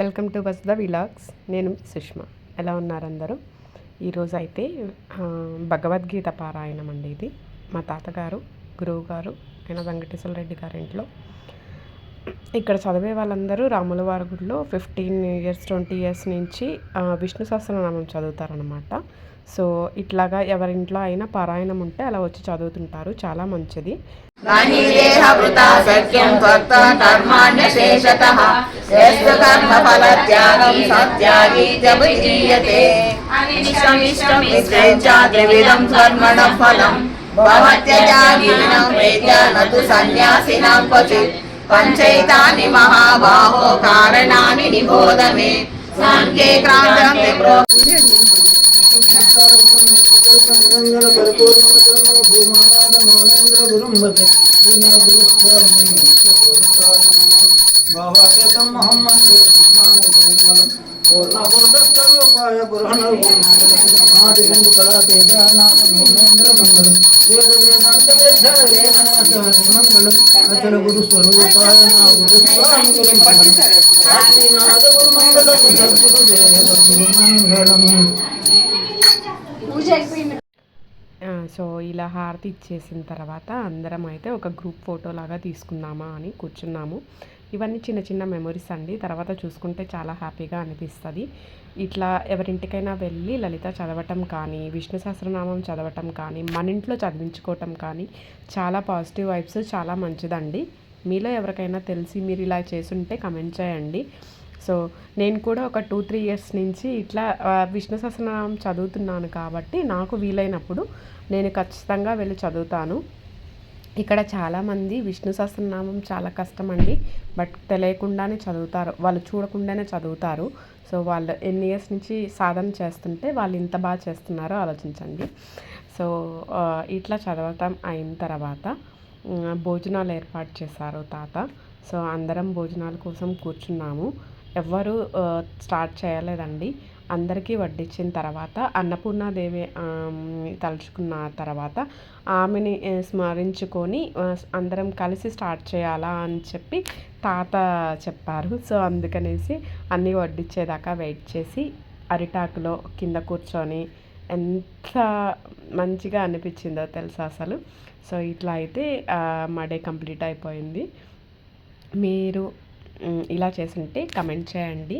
Welcome to the vlogs. నేను సుష్మా. ఎలా ఉన్నారు అందరూ? ఈరోజు అయితే భగవద్గీత పారాయణం అండి ఇది. మా తాతగారు గురువు గారు ఆయన వెంకటేశ్వర రెడ్డి గారి ఇంట్లో ఇక్కడ చదివే వాళ్ళందరూ రాముల వారి గుడిలో ఫిఫ్టీన్ ఇయర్స్ ట్వంటీ ఇయర్స్ నుంచి విష్ణు సహస్రనామం చదువుతారనమాట సో ఇట్లాగా ఎవరింట్లో అయినా పారాయణం ఉంటే అలా వచ్చి చదువుతుంటారు. చాలా మంచిది. దేహభృతా సఖ్యం త్వక్త కర్మాణ్యశేషతః కర్మణం ఫలం భవత్యజాగినం వేద్య నతు సన్యాసినాం క్వచిత్. పంచైతాని మహాబాహో కారణాని నిబోధ మే సాంఖ్యే క్రాంతం భూమానాథ మౌనేంద్ర భావాతేతం మహం వేద అచల గురు స్వరూపాయ నా సో ఇలా హారతి ఇచ్చేసిన తర్వాత అందరం అయితే ఒక గ్రూప్ ఫోటో లాగా తీసుకుందామా అని కూర్చున్నాము. ఇవన్నీ చిన్న చిన్న మెమొరీస్ అండి. తర్వాత చూసుకుంటే చాలా హ్యాపీగా అనిపిస్తుంది. ఇట్లా ఎవరింటికైనా వెళ్ళి లలిత చదవటం కానీ విష్ణు సహస్రనామం చదవటం కానీ మన ఇంట్లో చదివించుకోవటం కానీ చాలా పాజిటివ్ వైబ్స్ చాలా మంచిదండి. మీలో ఎవరికైనా తెలిసి మీరు ఇలా చేసుంటే కమెంట్ చేయండి. సో నేను కూడా ఒక టూ త్రీ ఇయర్స్ నుంచి ఇట్లా విష్ణు సహస్రనామం చదువుతున్నాను కాబట్టి నాకు వీలైనప్పుడు నేను ఖచ్చితంగా వెళ్ళి చదువుతాను. ఇక్కడ చాలామంది విష్ణు సహస్రనామం చాలా కష్టం అండి బట్ తెలియకుండానే చదువుతారు. వాళ్ళు చూడకుండానే చదువుతారు. సో వాళ్ళు ఎన్ని ఇయర్స్ నుంచి సాధన చేస్తుంటే వాళ్ళు ఇంత బాగా చేస్తున్నారో ఆలోచించండి. సో ఇట్లా చదవటం అయిన తర్వాత భోజనాలు ఏర్పాటు చేశారు తాత. సో అందరం భోజనాల కోసం కూర్చున్నాము. ఎవ్వరు స్టార్ట్ చేయలేదండి. అందరికీ వడ్డించిన తర్వాత అన్నపూర్ణాదేవి తలుచుకున్న తర్వాత ఆమెని స్మరించుకొని అందరం కలిసి స్టార్ట్ చేయాలా అని చెప్పి తాత చెప్పారు. సో అందుకనేసి అన్నీ వడ్డించేదాకా వెయిట్ చేసి అరిటాకులో కింద కూర్చొని ఎంత మంచిగా అనిపించిందో తెలుసా అసలు? సో ఇట్లా అయితే మా డే కంప్లీట్ అయిపోయింది. మీరు ఇలా ఇలా చేసుంటే కమెంట్ చేయండి.